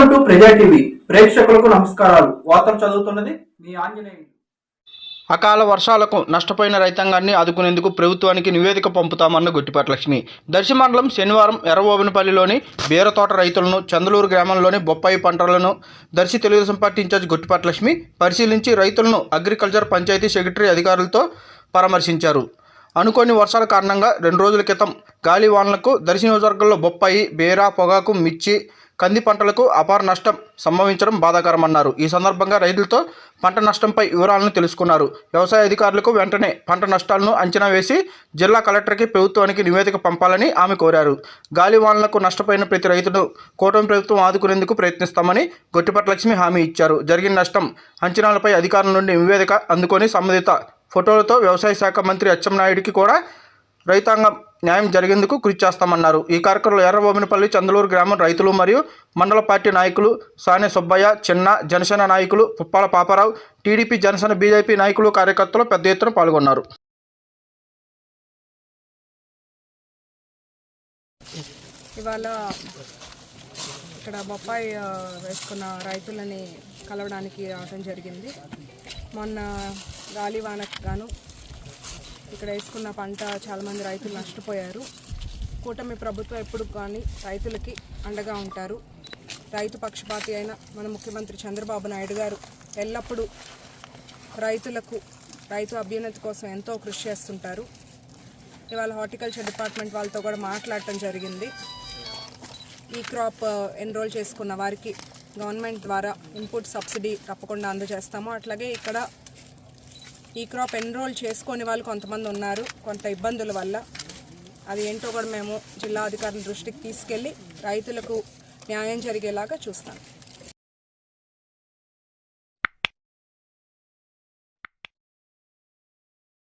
Welcome to ప్రజా TV ప్రేక్షకులకు నమస్కారాలు. వార్తలు చదువుతున్నది మీ ఆంజనేయులు. అకాల వర్షాలకు నష్టపోయిన రైతాంగాన్ని ఆదుకునేందుకు ప్రభుత్వానికి నివేదిక పంపుతామన్న గుట్టిపాటి లక్ష్మి దర్శి మండలం శనివారం ఎర్రబోబినపల్లిలోని బీరతోట రైతులను చందలూరు గ్రామంలోని బొప్పాయి పంటలను దర్శి తెలుగుదేశం పార్టీ ఇన్ఛార్జ్ గుట్టిపాటి లక్ష్మి పరిశీలించి రైతులను అగ్రికల్చర్ పంచాయతీ సెక్రటరీ అధికారులతో పరామర్శించారు. అనుకోని వర్షాల కారణంగా రెండు రోజుల క్రితం గాలివానలకు దర్శి నియోజకవర్గంలో బొప్పాయి బేరా పొగాకు మిర్చి కంది పంటలకు అపార నష్టం సంభవించడం బాధాకరమన్నారు. ఈ సందర్భంగా రైతులతో పంట నష్టంపై వివరాలను తెలుసుకున్నారు. వ్యవసాయ అధికారులకు వెంటనే పంట నష్టాలను అంచనా వేసి జిల్లా కలెక్టర్కి ప్రభుత్వానికి నివేదిక పంపాలని ఆమె కోరారు. గాలివానలకు నష్టపోయిన ప్రతి రైతును కూటమి ప్రభుత్వం ఆదుకునేందుకు ప్రయత్నిస్తామని గొట్టిపట్ల లక్ష్మి హామీ ఇచ్చారు. జరిగిన నష్టం అంచనాలపై అధికారుల నుండి నివేదిక అందుకొని సంబంధిత ఫోటోలతో వ్యవసాయ శాఖ మంత్రి అచ్చెన్నాయుడికి కూడా రైతాంగం న్యాయం జరిగేందుకు కృషి చేస్తామన్నారు. ఈ కార్యక్రమంలో ఎర్రబోమినపల్లి చందలూరు గ్రామం రైతులు మరియు మండల పార్టీ నాయకులు సానే సుబ్బయ్య చిన్న జనసేన నాయకులు పుప్పాల పాపారావు టీడీపీ జనసేన బీజేపీ నాయకులు కార్యకర్తలు పెద్ద ఎత్తున పాల్గొన్నారు. ఇవాళ ఇక్కడ బొప్పాయి వేసుకున్న రైతులని కలవడానికి రావడం జరిగింది. మొన్న గాలివానకు గాను ఇక్కడ వేసుకున్న పంట చాలామంది రైతులు నష్టపోయారు. కూటమి ప్రభుత్వం ఎప్పుడు కానీ రైతులకి అండగా ఉంటారు. రైతు పక్షపాతి అయిన మన ముఖ్యమంత్రి చంద్రబాబు నాయుడు గారు ఎల్లప్పుడూ రైతులకు రైతు అభ్యున్నతి కోసం ఎంతో కృషి చేస్తుంటారు. ఇవాళ హార్టికల్చర్ డిపార్ట్మెంట్ వాళ్ళతో కూడా మాట్లాడటం జరిగింది. ఈ క్రాప్ ఎన్రోల్ చేసుకున్న వారికి గవర్నమెంట్ ద్వారా ఇన్పుట్ సబ్సిడీ తప్పకుండా అందజేస్తాము. అట్లాగే ఇక్కడ ఈ క్రాప్ ఎన్రోల్ చేసుకునే వాళ్ళు కొంతమంది ఉన్నారు కొంత ఇబ్బందుల వల్ల. అది ఏంటో కూడా మేము జిల్లా అధికారుల దృష్టికి తీసుకెళ్ళి రైతులకు న్యాయం జరిగేలాగా చూస్తాం.